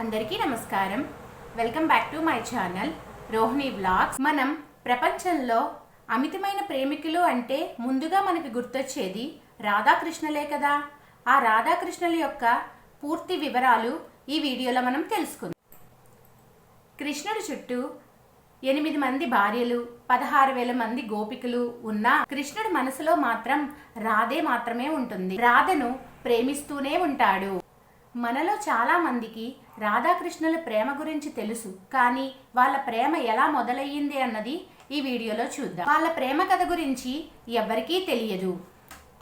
అందరికీ నమస్కారం. Welcome back to my channel Rohini vlogs మనం ప్రపంచంలో అమితమైన ప్రేమికులు అంటే ముందుగా మనకి గుర్తొచ్చేది రాధాకృష్ణలే కదా. ఆ రాధాకృష్ణుల యొక్క పూర్తి వివరాలు ఈ వీడియోలో మనం తెలుసుకుందాం. కృష్ణుడి చుట్టూ ఎనిమిది మంది భార్యలు పదహారు వేల మంది గోపికలు ఉన్నా కృష్ణుడి మనసులో మాత్రం రాధే మాత్రమే ఉంటుంది. రాధను ప్రేమిస్తూనే ఉంటాడు. మనలో చాలా మందికి రాధాకృష్ణుల ప్రేమ గురించి తెలుసు కానీ వాళ్ళ ప్రేమ ఎలా మొదలయ్యింది అన్నది ఈ వీడియోలో చూద్దాం. వాళ్ళ ప్రేమ కథ గురించి ఎవ్వరికీ తెలియదు.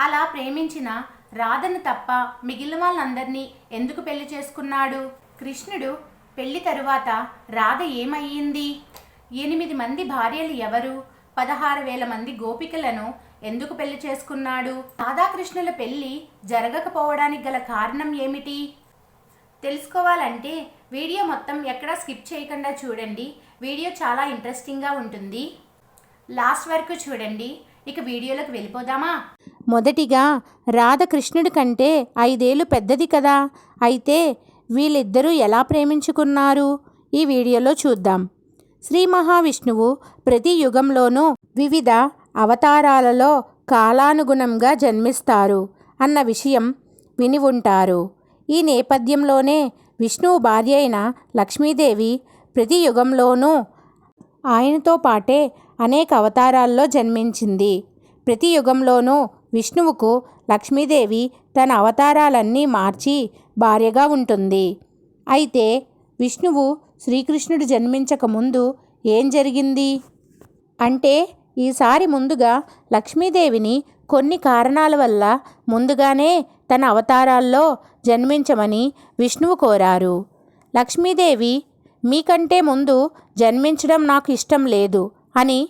అలా ప్రేమించిన రాధను తప్ప మిగిలిన వాళ్ళందరినీ ఎందుకు పెళ్ళి చేసుకున్నాడు? కృష్ణుడు పెళ్ళి తరువాత రాధ ఏమయ్యింది? ఎనిమిది మంది భార్యలు ఎవరు? పదహారు వేల మంది గోపికలను ఎందుకు పెళ్ళి చేసుకున్నాడు? రాధాకృష్ణుల పెళ్ళి జరగకపోవడానికి గల కారణం ఏమిటి? తెలుసుకోవాలంటే వీడియో మొత్తం ఎక్కడా స్కిప్ చేయకుండా చూడండి. వీడియో చాలా ఇంట్రెస్టింగ్గా ఉంటుంది. లాస్ట్ వరకు చూడండి. ఇక వీడియోలోకి వెళ్ళిపోదామా? మొదటిగా రాధకృష్ణుడి కంటే ఐదేళ్ళు పెద్దది కదా. అయితే వీళ్ళిద్దరూ ఎలా ప్రేమించుకున్నారు? ఈ వీడియోలో చూద్దాం. శ్రీ మహావిష్ణువు ప్రతి యుగంలోనూ వివిధ అవతారాలలో కాలానుగుణంగా జన్మిస్తారు అన్న విషయం విని ఉంటారు. ఈ నేపథ్యంలోనే విష్ణువు భార్య అయిన లక్ష్మీదేవి ప్రతి యుగంలోనూ ఆయనతో పాటే అనేక అవతారాల్లో జన్మించింది. ప్రతి యుగంలోనూ విష్ణువుకు లక్ష్మీదేవి తన అవతారాలన్నీ మార్చి భార్యగా ఉంటుంది. అయితే విష్ణువు శ్రీకృష్ణుడు జన్మించక ముందు ఏం జరిగింది? అంటే ఈసారి ముందుగా లక్ష్మీదేవిని కొన్ని కారణాల వల్ల ముందుగానే తన అవతారాల్లో జన్మించమని విష్ణువు కోరారు. లక్ష్మీదేవి మీకంటే ముందు జన్మించడం నాకు ఇష్టం లేదు అని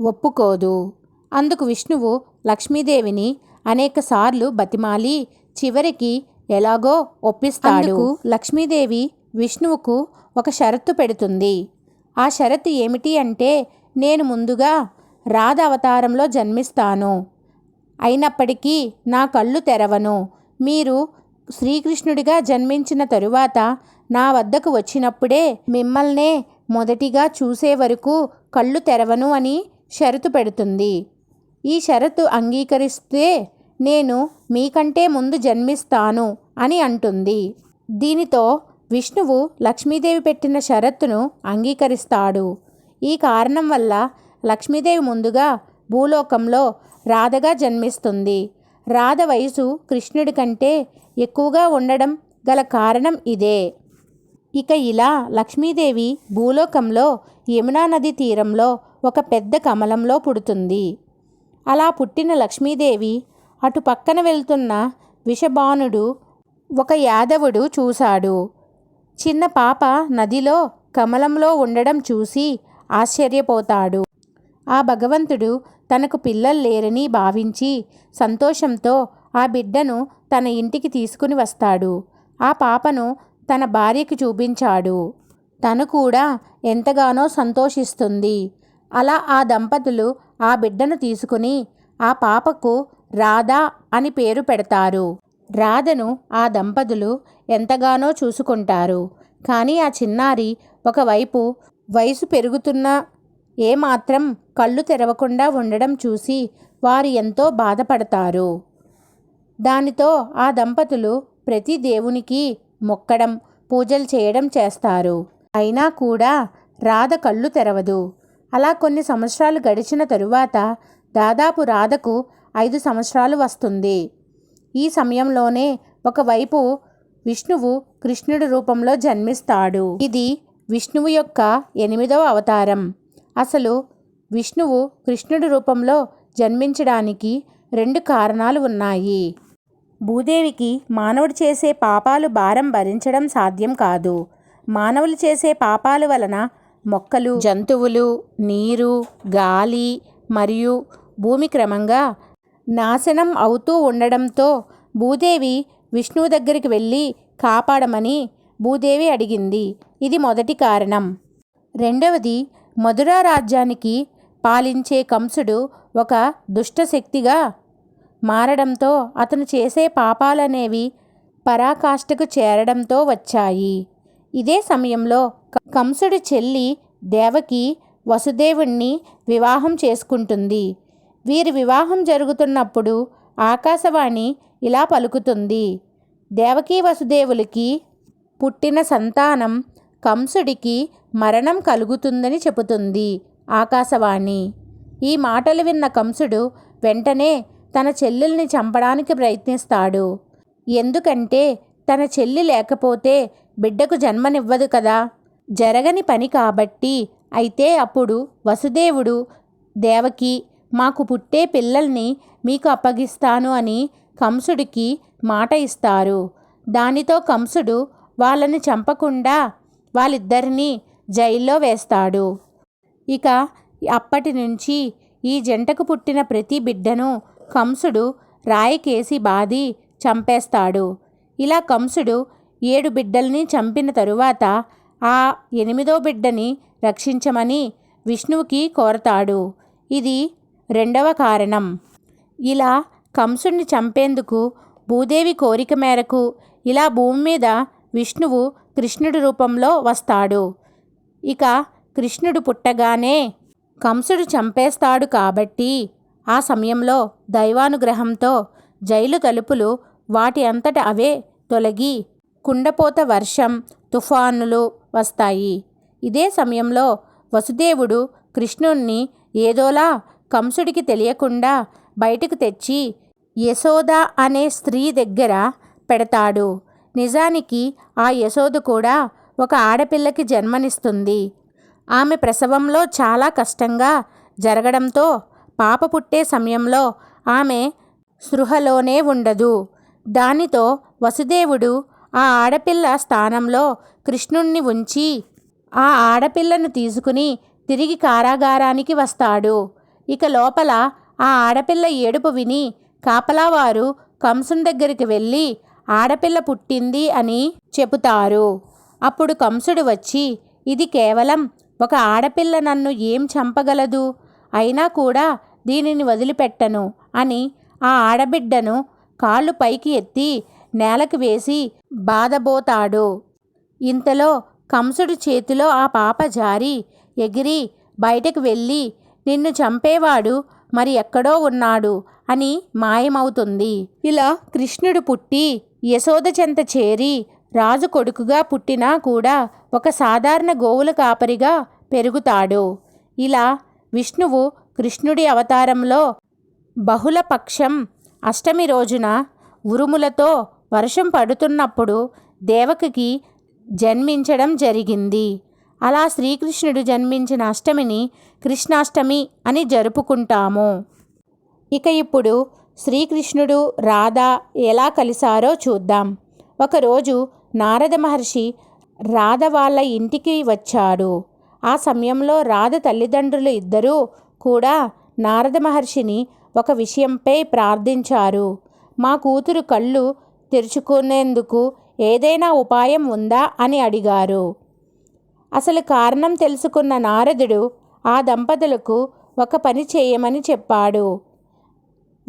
ఒప్పుకోదు. అందుకు విష్ణువు లక్ష్మీదేవిని అనేకసార్లు బతిమాలి చివరికి ఎలాగో ఒప్పిస్తాడు. లక్ష్మీదేవి విష్ణువుకు ఒక షరతు పెడుతుంది. ఆ షరతు ఏమిటి అంటే నేను ముందుగా రాధ అవతారంలో జన్మిస్తాను. అయినప్పటికీ నా కళ్ళు తెరవను. మీరు శ్రీకృష్ణుడిగా జన్మించిన తరువాత నా వద్దకు వచ్చినప్పుడే మిమ్మల్నే మొదటిగా చూసే వరకు కళ్ళు తెరవను అని షరతు పెడుతుంది. ఈ షరతు అంగీకరిస్తే నేను మీకంటే ముందు జన్మిస్తాను అని అంటుంది. దీనితో విష్ణువు లక్ష్మీదేవి పెట్టిన షరతును అంగీకరిస్తాడు. ఈ కారణం వల్ల లక్ష్మీదేవి ముందుగా భూలోకంలో రాధగా జన్మిస్తుంది. రాధ వయసు కృష్ణుడి కంటే ఎక్కువగా ఉండడం గల కారణం ఇదే. ఇక ఇలా లక్ష్మీదేవి భూలోకంలో యమునా నది తీరంలో ఒక పెద్ద కమలంలో పుడుతుంది. అలా పుట్టిన లక్ష్మీదేవి అటు పక్కన వెళ్తున్న విషబాణుడు ఒక యాదవుడు చూశాడు. చిన్న పాప నదిలో కమలంలో ఉండడం చూసి ఆశ్చర్యపోతాడు. ఆ భగవంతుడు తనకు పిల్లలు లేరని భావించి సంతోషంతో ఆ బిడ్డను తన ఇంటికి తీసుకుని వస్తాడు. ఆ పాపను తన భార్యకి చూపించాడు. తను కూడా ఎంతగానో సంతోషిస్తుంది. అలా ఆ దంపతులు ఆ బిడ్డను తీసుకుని ఆ పాపకు రాధా అని పేరు పెడతారు. రాధను ఆ దంపతులు ఎంతగానో చూసుకుంటారు. కానీ ఆ చిన్నారి ఒకవైపు వయసు పెరుగుతున్న ఏమాత్రం కళ్ళు తెరవకుండా ఉండడం చూసి వారు ఎంతో బాధపడతారు. దానితో ఆ దంపతులు ప్రతి దేవునికి మొక్కడం పూజలు చేయడం చేస్తారు. అయినా కూడా రాధ కళ్ళు తెరవదు. అలా కొన్ని సంవత్సరాలు గడిచిన తరువాత దాదాపు రాధకు ఐదు సంవత్సరాలు వస్తుంది. ఈ సమయంలోనే ఒకవైపు విష్ణువు కృష్ణుడి రూపంలో జన్మిస్తాడు. ఇది విష్ణువు యొక్క ఎనిమిదవ అవతారం. అసలు విష్ణువు కృష్ణుడి రూపంలో జన్మించడానికి రెండు కారణాలు ఉన్నాయి. భూదేవికి మానవుడు చేసే పాపాలు భారం భరించడం సాధ్యం కాదు. మానవులు చేసే పాపాల వలన మొక్కలు జంతువులు నీరు గాలి మరియు భూమి క్రమంగా నాశనం అవుతూ ఉండడంతో భూదేవి విష్ణువు దగ్గరికి వెళ్ళి కాపాడమని భూదేవి అడిగింది. ఇది మొదటి కారణం. రెండవది మధుర రాజ్యానికి పాలించే కంసుడు ఒక దుష్టశక్తిగా మారడంతో అతను చేసే పాపాలనేవి పరాకాష్ఠకు చేరడంతో వచ్చాయి. ఇదే సమయంలో కంసుడి చెల్లి దేవకి వసుదేవుణ్ణి వివాహం చేసుకుంటుంది. వీరి వివాహం జరుగుతున్నప్పుడు ఆకాశవాణి ఇలా పలుకుతుంది. దేవకీ వసుదేవులకి పుట్టిన సంతానం కంసుడికి మరణం కలుగుతుందని చెబుతుంది ఆకాశవాణి. ఈ మాటలు విన్న కంసుడు వెంటనే తన చెల్లెల్ని చంపడానికి ప్రయత్నిస్తాడు. ఎందుకంటే తన చెల్లి లేకపోతే బిడ్డకు జన్మనివ్వదు కదా. జరగని పని కాబట్టి అయితే అప్పుడు వసుదేవుడు దేవకి మాకు పుట్టే పిల్లల్ని మీకు అప్పగిస్తాను అని కంసుడికి మాట ఇస్తారు. దానితో కంసుడు వాళ్ళని చంపకుండా వాళ్ళిద్దరినీ జైల్లో వేస్తాడు. ఇక అప్పటి నుంచి ఈ జంటకు పుట్టిన ప్రతి బిడ్డను కంసుడు రాయికేసి బాది చంపేస్తాడు. ఇలా కంసుడు ఏడు బిడ్డల్ని చంపిన తరువాత ఆ ఎనిమిదో బిడ్డని రక్షించమని విష్ణువుకి కోరతాడు. ఇది రెండవ కారణం. ఇలా కంసుడిని చంపేందుకు భూదేవి కోరిక మేరకు ఇలా భూమి మీద విష్ణువు కృష్ణుడి రూపంలో వస్తాడు. ఇక కృష్ణుడు పుట్టగానే కంసుడు చంపేస్తాడు కాబట్టి ఆ సమయంలో దైవానుగ్రహంతో జైలు తలుపులు వాటి అంతట అవే తొలగి కుండపోత వర్షం తుఫానులు వస్తాయి. ఇదే సమయంలో వసుదేవుడు కృష్ణుణ్ణి ఏదోలా కంసుడికి తెలియకుండా బయటకు తెచ్చి యశోద అనే స్త్రీ దగ్గర పెడతాడు. నిజానికి ఆ యశోద కూడా ఒక ఆడపిల్లకి జన్మనిస్తుంది. ఆమె ప్రసవంలో చాలా కష్టంగా జరగడంతో పాప పుట్టే సమయంలో ఆమె సృహలోనే ఉండదు. దానితో వసుదేవుడు ఆ ఆడపిల్ల స్థానంలో కృష్ణుణ్ణి ఉంచి ఆ ఆడపిల్లను తీసుకుని తిరిగి కారాగారానికి వస్తాడు. ఇక లోపల ఆ ఆడపిల్ల ఏడుపు విని కాపలావారు కంసుని దగ్గరికి వెళ్ళి ఆడపిల్ల పుట్టింది అని చెబుతారు. అప్పుడు కంసుడు వచ్చి ఇది కేవలం ఒక ఆడపిల్ల నన్ను ఏం చంపగలదు? అయినా కూడా దీనిని వదిలిపెట్టను అని ఆ ఆడబిడ్డను కాళ్ళు పైకి ఎత్తి నేలకు వేసి బాధబోతాడు. ఇంతలో కంసుడు చేతిలో ఆ పాప జారి ఎగిరి బయటకు వెళ్ళి నిన్ను చంపేవాడు మరి ఎక్కడో ఉన్నాడు అని మాయమవుతుంది. ఇలా కృష్ణుడు పుట్టి యశోద చెంత చేరి రాజు కొడుకుగా పుట్టినా కూడా ఒక సాధారణ గోవుల కాపరిగా పెరుగుతాడు. ఇలా విష్ణువు కృష్ణుడి అవతారంలో బహుళ పక్షం అష్టమి రోజున ఉరుములతో వర్షం పడుతున్నప్పుడు దేవకికి జన్మించడం జరిగింది. అలా శ్రీకృష్ణుడు జన్మించిన అష్టమిని కృష్ణాష్టమి అని జరుపుకుంటాము. ఇక ఇప్పుడు శ్రీకృష్ణుడు రాధ ఎలా కలిశారో చూద్దాం. ఒకరోజు నారద మహర్షి రాధ వాళ్ళ ఇంటికి వచ్చాడు. ఆ సమయంలో రాధ తల్లిదండ్రులు ఇద్దరూ కూడా నారద మహర్షిని ఒక విషయంపై ప్రార్థించారు. మా కూతురు కళ్ళు తెరుచుకునేందుకు ఏదైనా ఉపాయం ఉందా అని అడిగారు. అసలు కారణం తెలుసుకున్న నారదుడు ఆ దంపతులకు ఒక పని చేయమని చెప్పాడు.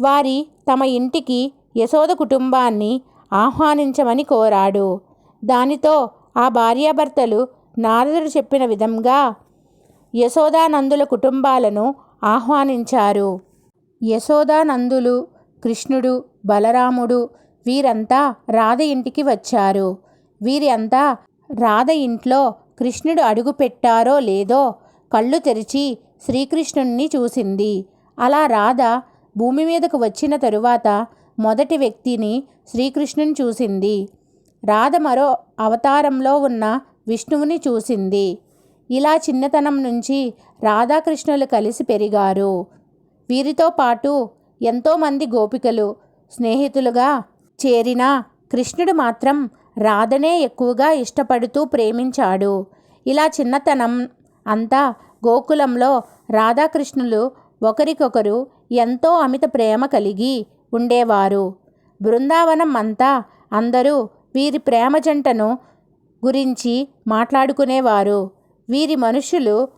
వారి తమ ఇంటికి యశోద కుటుంబాన్ని ఆహ్వానించమని కోరాడు. దానితో ఆ భార్యాభర్తలు నారదుడు చెప్పిన విధంగా యశోదానందుల కుటుంబాలను ఆహ్వానించారు. యశోదానందులు కృష్ణుడు బలరాముడు వీరంతా రాధ ఇంటికి వచ్చారు. వీరి అంతా రాధ ఇంట్లో కృష్ణుడు అడుగు పెట్టారో లేదో కళ్ళు తెరిచి శ్రీకృష్ణుణ్ణి చూసింది. అలా రాధ భూమి మీదకు వచ్చిన తరువాత మొదటి వ్యక్తిని శ్రీకృష్ణుని చూసింది. రాధ మరో అవతారంలో ఉన్న విష్ణువుని చూసింది. ఇలా చిన్నతనం నుంచి రాధాకృష్ణులు కలిసి పెరిగారు. వీరితో పాటు ఎంతోమంది గోపికలు స్నేహితులుగా చేరిన కృష్ణుడు మాత్రం రాధనే ఎక్కువగా ఇష్టపడుతూ ప్రేమించాడు. ఇలా చిన్నతనం అంతా గోకులంలో రాధాకృష్ణులు ఒకరికొకరు ఎంతో అమిత ప్రేమ కలిగి ఉండేవారు. బృందావనం అంతా అందరూ వీరి ప్రేమ జంటను గురించి మాట్లాడుకునేవారు. వీరి మనుషులు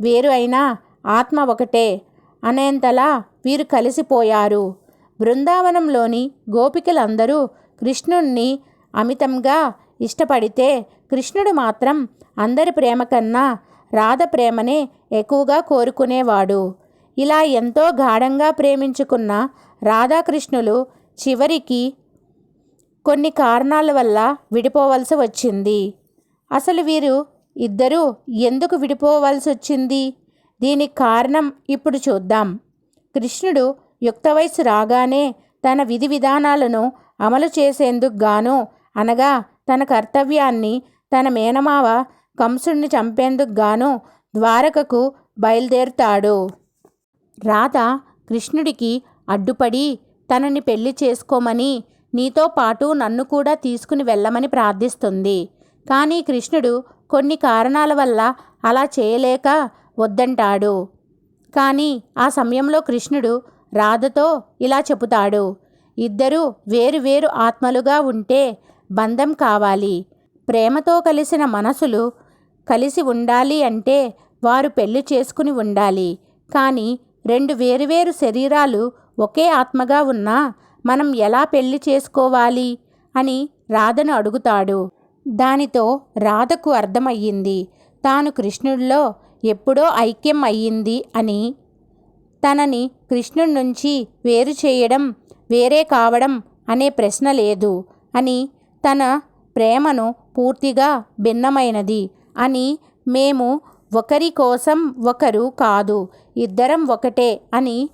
వేరు అయినా ఆత్మ ఒకటే అనేంతలా వీరు కలిసిపోయారు. బృందావనంలోని గోపికలందరూ కృష్ణుణ్ణి అమితంగా ఇష్టపడితే కృష్ణుడు మాత్రం అందరి ప్రేమ కన్నా రాధ ప్రేమనే ఎక్కువగా కోరుకునేవాడు. ఇలా ఎంతో గాఢంగా ప్రేమించుకున్న రాధాకృష్ణులు చివరికి కొన్ని కారణాల వల్ల విడిపోవలసి వచ్చింది. అసలు వీరు ఇద్దరూ ఎందుకు విడిపోవలసి వచ్చింది? దీనికి కారణం ఇప్పుడు చూద్దాం. కృష్ణుడు యుక్త వయసు రాగానే తన విధి విధానాలను అమలు చేసేందుకు గాను అనగా తన కర్తవ్యాన్ని తన మేనమావ కంసుణ్ణి చంపేందుకు గాను ద్వారకకు బయలుదేరుతాడు. రాధ కృష్ణుడికి అడ్డుపడి తనని పెళ్ళి చేసుకోమని నీతో పాటు నన్ను కూడా తీసుకుని వెళ్ళమని ప్రార్థిస్తుంది. కానీ కృష్ణుడు కొన్ని కారణాల వల్ల అలా చేయలేక వద్దంటాడు. కానీ ఆ సమయంలో కృష్ణుడు రాధతో ఇలా చెబుతాడు. ఇద్దరూ వేరు వేరు ఆత్మలుగా ఉంటే బంధం కావాలి. ప్రేమతో కలిసిన మనసులు కలిసి ఉండాలి అంటే వారు పెళ్ళి చేసుకుని ఉండాలి. కానీ రెండు వేరువేరు శరీరాలు ఒకే ఆత్మగా ఉన్నా మనం ఎలా పెళ్ళి చేసుకోవాలి? అని రాధను అడుగుతాడు. దానితో రాధకు అర్థమయ్యింది. తాను కృష్ణుడిలో ఎప్పుడో ఐక్యం అయ్యింది అని. తనని కృష్ణుడి నుంచి వేరు చేయడం వేరే కావడం అనే ప్రశ్న లేదు అని. తన ప్రేమను పూర్తిగా భిన్నమైనది అని మేము ఒకరి కోసం ఒకరు కాదు ఇద్దరం ఒకటే అని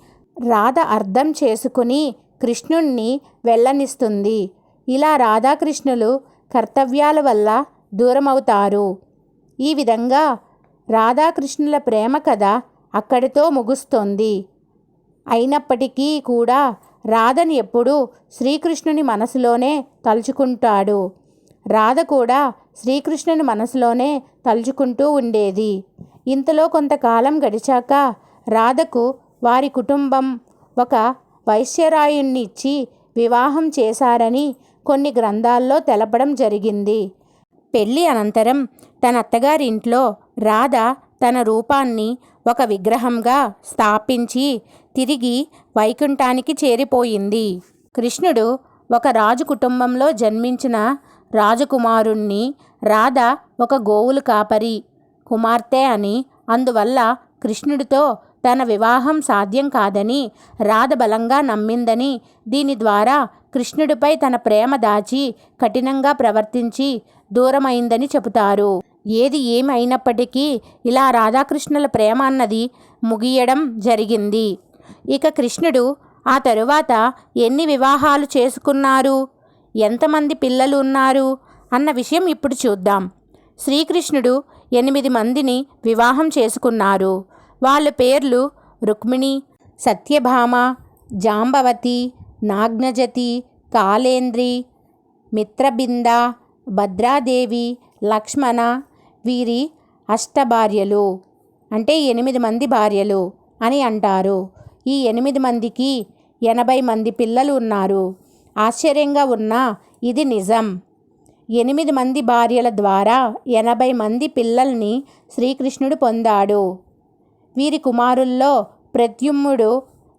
రాధ అర్థం చేసుకుని కృష్ణుణ్ణి వెళ్ళనిస్తుంది. ఇలా రాధాకృష్ణులు కర్తవ్యాల వల్ల దూరమవుతారు. ఈ విధంగా రాధాకృష్ణుల ప్రేమ కథ అక్కడితో ముగుస్తోంది. అయినప్పటికీ కూడా రాధని ఎప్పుడూ శ్రీకృష్ణుని మనసులోనే తలుచుకుంటాడు. రాధ కూడా శ్రీకృష్ణుని మనసులోనే తలుచుకుంటూ ఉండేది. ఇంతలో కొంతకాలం గడిచాక రాధకు వారి కుటుంబం ఒక వైశ్యరాయుణ్ణి ఇచ్చి వివాహం చేశారని కొన్ని గ్రంథాల్లో తెలపడం జరిగింది. పెళ్ళి అనంతరం తన అత్తగారింట్లో రాధ తన రూపాన్ని ఒక విగ్రహంగా స్థాపించి తిరిగి వైకుంఠానికి చేరిపోయింది. కృష్ణుడు ఒక రాజు కుటుంబంలో జన్మించిన రాజకుమారుణ్ణి రాధ ఒక గోవులు కాపరి కుమార్తె అని. అందువల్ల కృష్ణుడితో తన వివాహం సాధ్యం కాదని రాధ బలంగా నమ్మిందని దీని ద్వారా కృష్ణుడిపై తన ప్రేమ దాచి కఠినంగా ప్రవర్తించి దూరమైందని చెబుతారు. ఏది ఏమైనప్పటికీ ఇలా రాధాకృష్ణుల ప్రేమ అన్నది ముగియడం జరిగింది. ఇక కృష్ణుడు ఆ తరువాత ఎన్ని వివాహాలు చేసుకున్నారు? ఎంతమంది పిల్లలు ఉన్నారు అన్న విషయం ఇప్పుడు చూద్దాం. శ్రీకృష్ణుడు ఎనిమిది మందిని వివాహం చేసుకున్నారు. వాళ్ళ పేర్లు రుక్మిణి సత్యభామ జాంబవతి నాగ్నజతి కాలేంద్రి మిత్రబింద భద్రాదేవి లక్ష్మణ వీరి అష్టభార్యలు. అంటే ఎనిమిది మంది భార్యలు అని అంటారు. ఈ ఎనిమిది మందికి ఎనభై మంది పిల్లలు ఉన్నారు. ఆశ్చర్యంగా ఉన్న ఇది నిజం. ఎనిమిది మంది భార్యల ద్వారా ఎనభై మంది పిల్లల్ని శ్రీకృష్ణుడు పొందాడు. వీరి కుమారుల్లో ప్రద్యుమ్ముడు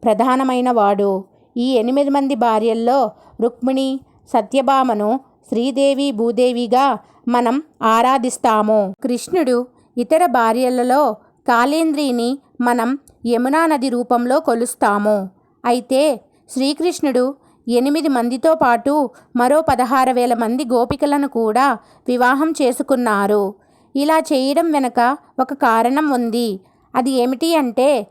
ప్రధానమైనవాడు ఈ ఎనిమిది మంది భార్యల్లో రుక్మిణి సత్యభామను శ్రీదేవి భూదేవిగా మనం ఆరాధిస్తాము. కృష్ణుడు ఇతర భార్యలలో కాళేంద్రిని మనం యమునా నది రూపంలో కొలుస్తాము. అయితే శ్రీకృష్ణుడు ఎనిమిది మందితో పాటు మరో పదహారు వేల మంది గోపికలను కూడా వివాహం చేసుకున్నారు. ఇలా చేయడం వెనుక ఒక కారణం ఉంది. అది ఏమిటి అంటే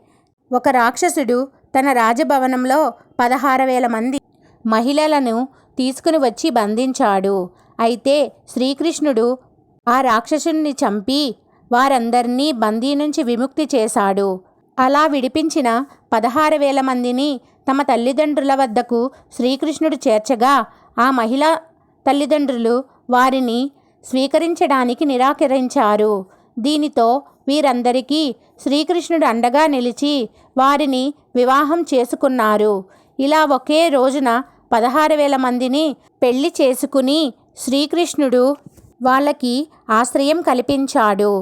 ఒక రాక్షసుడు తన రాజభవనంలో పదహారు వేల మంది మహిళలను తీసుకుని వచ్చి బంధించాడు. అయితే శ్రీకృష్ణుడు ఆ రాక్షసుని చంపి వారందరినీ బందీ నుంచి విముక్తి చేశాడు. అలా విడిపించిన పదహారు వేల మందిని తమ తల్లిదండ్రుల వద్దకు శ్రీకృష్ణుడు చేర్చగా ఆ మహిళ తల్లిదండ్రులు వారిని స్వీకరించడానికి నిరాకరించారు. దీనితో వీరందరికీ శ్రీకృష్ణుడు అండగా నిలిచి వారిని వివాహం చేసుకున్నారు. ఇలా ఒకే రోజున పదహారు వేల మందిని పెళ్ళి చేసుకుని శ్రీకృష్ణుడు వాళ్ళకి ఆశ్రయం కల్పించాడు.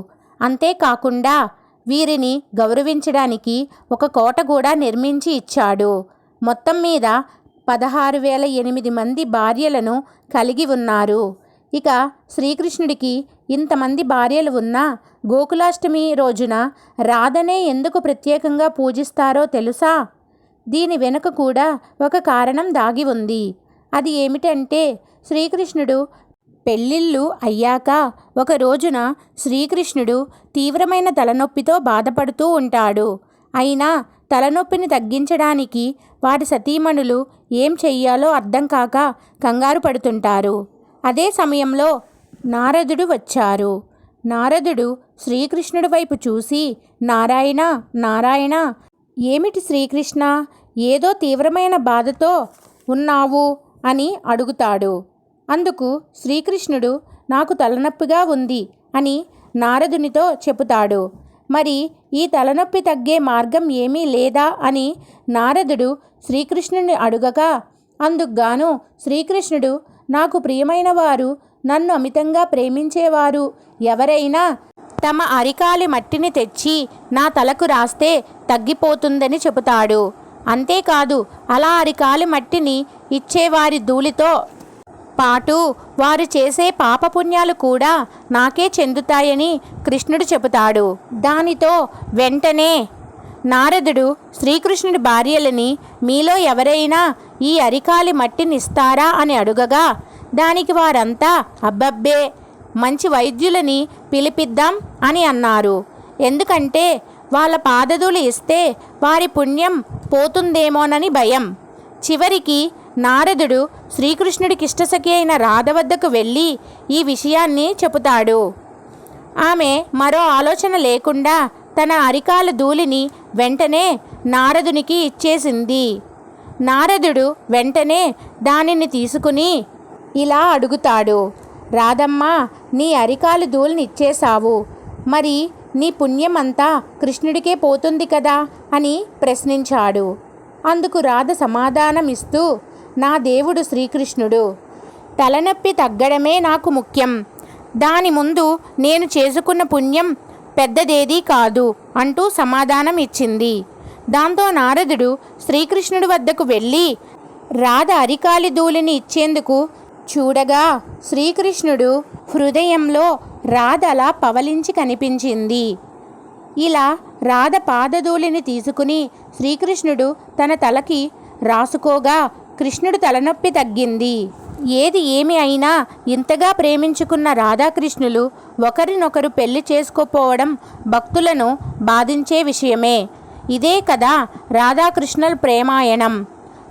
అంతేకాకుండా వీరిని గౌరవించడానికి ఒక కోట కూడా నిర్మించి ఇచ్చాడు. మొత్తం మీద పదహారు వేల ఎనిమిది మంది భార్యలను కలిగి ఉన్నారు. ఇక శ్రీకృష్ణుడికి ఇంతమంది భార్యలు ఉన్నా గోకులాష్టమి రోజున రాధనే ఎందుకు ప్రత్యేకంగా పూజిస్తారో తెలుసా? దీని వెనుక కూడా ఒక కారణం దాగి ఉంది. అది ఏమిటంటే శ్రీకృష్ణుడు పెళ్ళిళ్ళు అయ్యాక ఒక రోజున శ్రీకృష్ణుడు తీవ్రమైన తలనొప్పితో బాధపడుతూ ఉంటాడు. అయినా తలనొప్పిని తగ్గించడానికి వారి సతీమణులు ఏం చెయ్యాలో అర్థం కాక కంగారు పడుతుంటారు. అదే సమయంలో నారదుడు వచ్చారు. నారదుడు శ్రీకృష్ణుడి వైపు చూసి నారాయణ నారాయణ ఏమిటి శ్రీకృష్ణ? ఏదో తీవ్రమైన బాధతో ఉన్నావు? అని అడుగుతాడు. అందుకు శ్రీకృష్ణుడు నాకు తలనొప్పిగా ఉంది అని నారదునితో చెబుతాడు. మరి ఈ తలనొప్పి తగ్గే మార్గం ఏమీ లేదా అని నారదుడు శ్రీకృష్ణుని అడుగగా అందుకుగాను శ్రీకృష్ణుడు నాకు ప్రియమైన వారు నన్ను అమితంగా ప్రేమించేవారు ఎవరైనా తమ అరికాలి మట్టిని తెచ్చి నా తలకు రాస్తే తగ్గిపోతుందని చెబుతాడు. అంతేకాదు అలా అరికాలి మట్టిని ఇచ్చేవారి ధూళితో పాటు వారు చేసే పాపపుణ్యాలు కూడా నాకే చెందుతాయని కృష్ణుడు చెబుతాడు. దానితో వెంటనే నారదుడు శ్రీకృష్ణుడి భార్యలని మీలో ఎవరైనా ఈ అరికాలి మట్టినిస్తారా అని అడుగగా దానికి వారంతా అబ్బబ్బే మంచి వైద్యులని పిలిపిద్దాం అని అన్నారు. ఎందుకంటే వాళ్ళ పాదదులు ఇస్తే వారి పుణ్యం పోతుందేమోనని భయం. చివరికి నారదుడు శ్రీకృష్ణుడికి ఇష్టసఖి అయిన రాధ వద్దకు వెళ్ళి ఈ విషయాన్ని చెబుతాడు. ఆమె మరో ఆలోచన లేకుండా తన అరికాల ధూళిని వెంటనే నారదునికి ఇచ్చేసింది. నారదుడు వెంటనే దానిని తీసుకుని ఇలా అడుగుతాడు. రాధమ్మ నీ అరికాలు ధూళిని ఇచ్చేశావు. మరి నీ పుణ్యమంతా కృష్ణుడికే పోతుంది కదా అని ప్రశ్నించాడు. అందుకు రాధ సమాధానం ఇస్తూ నా దేవుడు శ్రీకృష్ణుడు. తలనొప్పి తగ్గడమే నాకు ముఖ్యం. దాని ముందు నేను చేసుకున్న పుణ్యం పెద్దదేదీ కాదు అంటూ సమాధానం ఇచ్చింది. దాంతో నారదుడు శ్రీకృష్ణుడి వద్దకు వెళ్ళి రాధ అరికాలి ధూళిని ఇచ్చేందుకు చూడగా శ్రీకృష్ణుడు హృదయంలో రాధ అలా పవలించి కనిపించింది. ఇలా రాధ పాదధూళిని తీసుకుని శ్రీకృష్ణుడు తన తలకి రాసుకోగా కృష్ణుడు తలనొప్పి తగ్గింది. ఏది ఏమి అయినా ఇంతగా ప్రేమించుకున్న రాధాకృష్ణులు ఒకరినొకరు పెళ్ళి చేసుకోపోవడం భక్తులను బాధించే విషయమే. ఇదే కదా రాధాకృష్ణుల ప్రేమాయణం.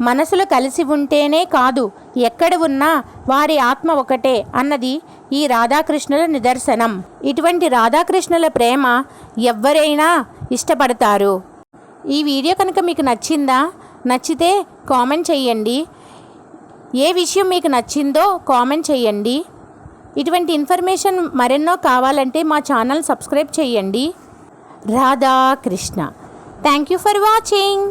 మనసులు కలిసి ఉంటేనే కాదు ఎక్కడ ఉన్నా వారి ఆత్మ ఒకటే అన్నది ఈ రాధాకృష్ణుల నిదర్శనం. ఇటువంటి రాధాకృష్ణుల ప్రేమ ఎవ్వరైనా ఇష్టపడతారు. ఈ వీడియో కనుక మీకు నచ్చిందా నచ్చితే కామెంట్ చేయండి. ఏ విషయం మీకు నచ్చిందో కామెంట్ చేయండి. ఇటువంటి ఇన్ఫర్మేషన్ మరెన్నో కావాలంటే మా ఛానల్ సబ్స్క్రైబ్ చేయండి. Radha Krishna thank you for watching.